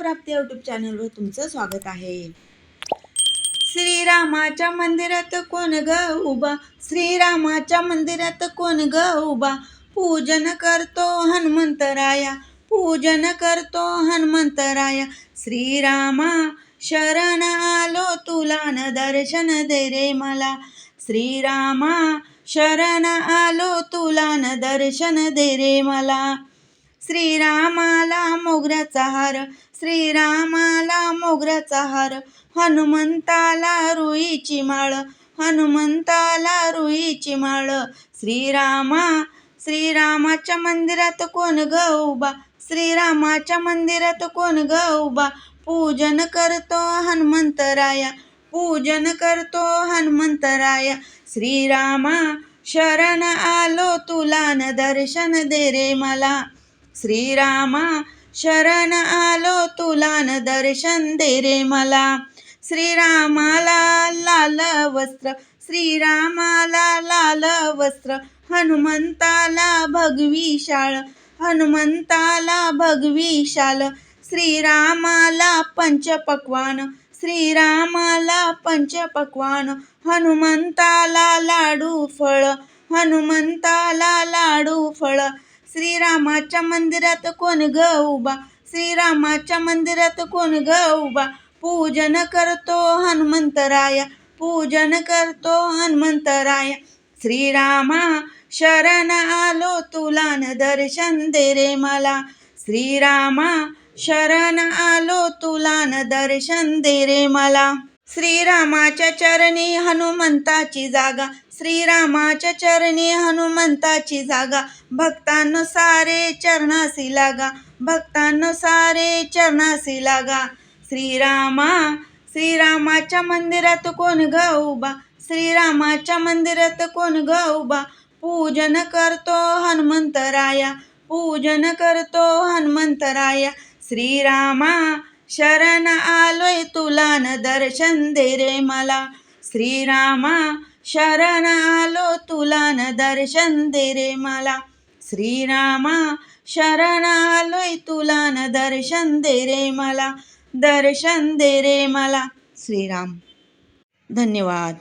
प्राप्ती युट्यूब चॅनलवर तुमचं स्वागत आहे. श्रीरामाच्या मंदिरात कोण ग उभा? श्रीरामाच्या मंदिरात कोण ग उभा? पूजन करतो हनुमंतराया पूजन करतो हनुमंतराया. श्रीरामा शरण आलो तुला न दर्शन दे रे मला. श्रीरामा शरण आलो तुला न दर्शन दे रे मला. श्रीरामाला मोगऱ्याचा हार श्रीरामाला मोगऱ्याचा हार. हनुमंताला रुईची माळ हनुमंताला रुईची माळ. श्रीरामा श्रीरामाच्या मंदिरात कोण ग उभा? श्रीरामाच्या मंदिरात कोण ग उभा? पूजन करतो हनुमंतराया पूजन करतो हनुमंतराया. श्रीरामा शरण आलो तुला न दर्शन दे रे मला. श्रीरामा शरण आलो तुला न दर्शन दे रे मला. श्रीरामाला लाल वस्त्र श्रीरामाला लाल वस्त्र हनुमंताला भगवी शाळ हनुमंताला भगवी शाल. श्रीरामाला पंचपक्वान श्रीरामाला पंचपक्वान हनुमंताला लाडू फळ हनुमंताला लाडू फळ. श्रीरामाच्या मंदिरात कोण ग उभा? श्रीरामाच्या मंदिरात कोण ग उभा? पूजन करतो हनुमंतराया पूजन करतो हनुमंतराया. श्रीरामा शरण आलो तुला न दर्शन दे रे मला. श्रीरामा शरण आलो तुला न दर्शन दे रे मला. श्रीरामाच्या चरणी हनुमंताची जागा. श्रीरामाच्या चरणी हनुमंताची जागा. भक्तानुसारे चरणासी लागा. भक्तानुसारे चरणासी लागा. श्रीरामा श्रीरामाच्या मंदिरात कोण ग उभा? श्रीरामाच्या मंदिरात कोण ग उभा? पूजन करतो हनुमंतराया. पूजन करतो हनुमंतराया. श्रीरामा शरण आलोय तुला न दर्शन दे रे मला. श्रीरामा शरण आलो तुला न दर्शन दे रे मला. श्रीरामा शरण आलोय तुला न दर्शन दे रे मला. दर्शन दे रे मला. श्रीराम. धन्यवाद.